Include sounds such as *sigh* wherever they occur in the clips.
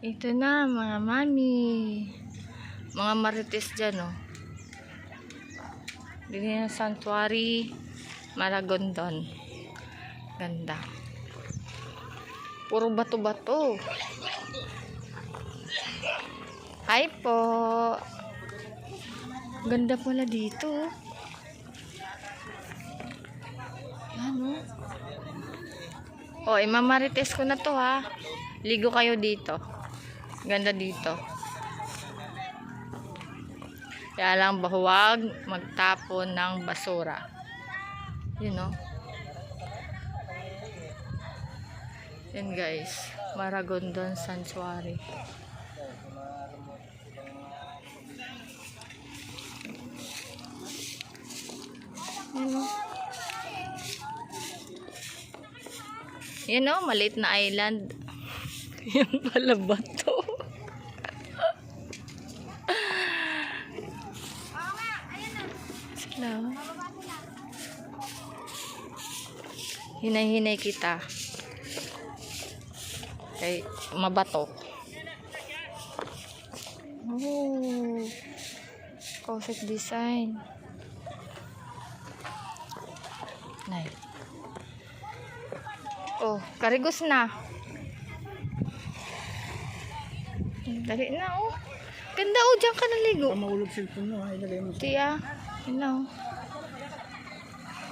Ito na, mga mami. Mga marites dyan, oh. Bili ng sanctuary, Maragondon. Ganda. Puro bato-bato. Hi po. Ganda pala dito. oh. Yan, oh. Oh, imamarites ko na to ha. Ligo kayo dito. Ganda dito. Kaya lang huwag magtapon ng basura. You know? Yan guys. Maragondon Sanctuary. Yan o, maliit na island. *laughs* Yan pala ba to? Sila. Hinay-hinay kita. Kay mabato. Oh. Perfect design. Nay. Oh, karigos na. Dali na, oh. Ganda, oh. Diyan ka naligo. Kung mahulog cellphone mo, ha, ilagay mo. Tiya. Yun na, oh.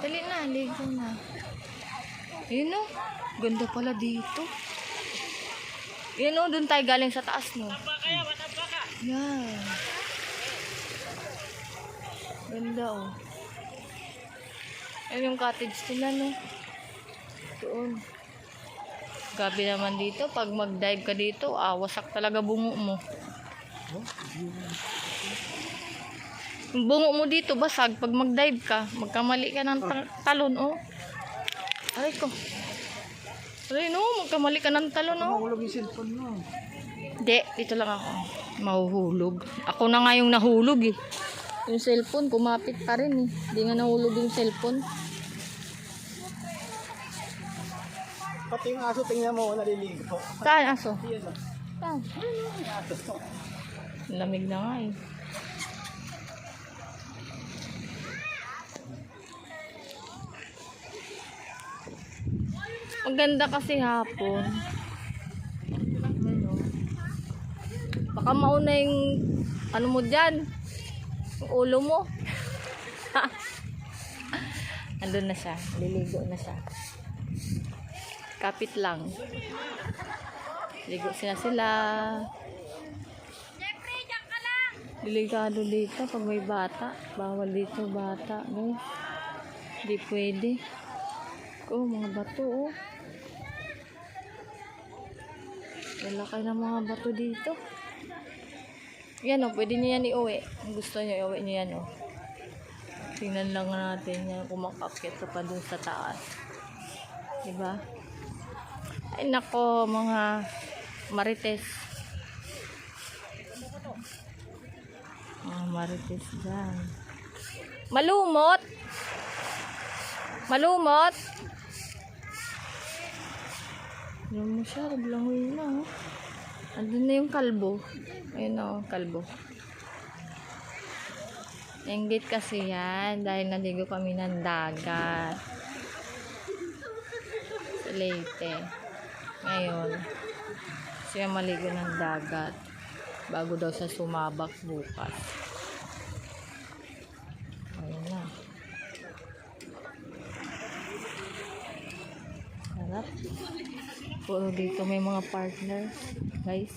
Dali na, ligo na. Yun, oh. Ganda pala dito. Yun, oh. Doon tayo galing sa taas, no. Yan. Ganda, oh. Yan yung cottage nila, no. Doon. Gabi naman dito. Pag mag-dive ka dito, ah, wasak talaga bungo mo. Bungo mo dito, basag. Pag mag-dive ka, magkamali ka ng ta- talon, oh. Aray ko. Aray, no. Magkamali ka ng talon, oh. mahulog yung cellphone mo. Hindi, dito lang ako. Mahuhulog. Ako na nga yung nahulog eh. Yung cellphone, kumapit pa rin eh. Hindi nga nahulog yung cellphone. Pati yung aso, tingnan mo, naliligo. Saan aso? Yan. Saan? Aso. Lamig na nga eh. Maganda kasi hapon. Baka mauna yung ano mo dyan. Yung ulo mo. *laughs* Andun na siya. Liligo na siya. Kapit lang. Ligo sila sila. Delikado dito pag may bata. Bawal dito bata, guys. Hindi pwede. Oh, mga bato, oh. Lalakay ng mga bato dito. Yan, oh. Pwede niyo yan iuwi. Kung gusto niyo, iuwi niyo yan, oh. Tingnan lang natin yan kung makakit ka pa dun sa taas. Diba? Ay, nako, mga marites. Mga marites dyan. Malumot! Malumot! Alam siya, naglangoy na. Oh. Andun na yung kalbo. Ayun o, kalbo. Inggit kasi yan dahil naligo kami ng dagat. Leyte. Ngayon, siya maligo ng dagat bago daw siya sumabak bukas. Ayun na. Sarap. Puro dito may mga partner, guys.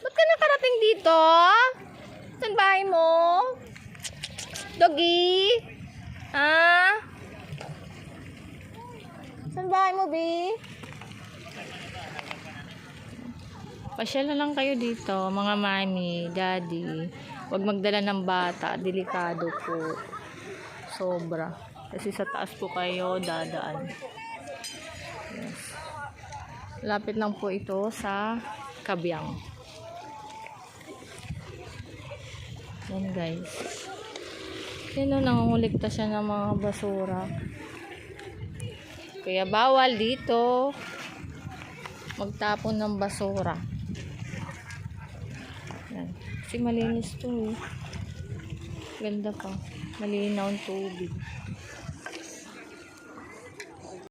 Ba't ka nakarating dito? Saan bahay mo? Doggy? Ha? Saan bahay mo, Bi? Pasyal na lang kayo dito, mga mami, daddy. Huwag magdala ng bata, delikado po. Sobra. Kasi sa taas po kayo dadaan. Yes. Lapit lang po ito sa Kabyang. Yan guys. Yan o, nangungulikta siya ng mga basura. Kaya bawal dito magtapon ng basura. Yan. Kasi malinis to eh. Ganda pa. Malinaw ang tubig.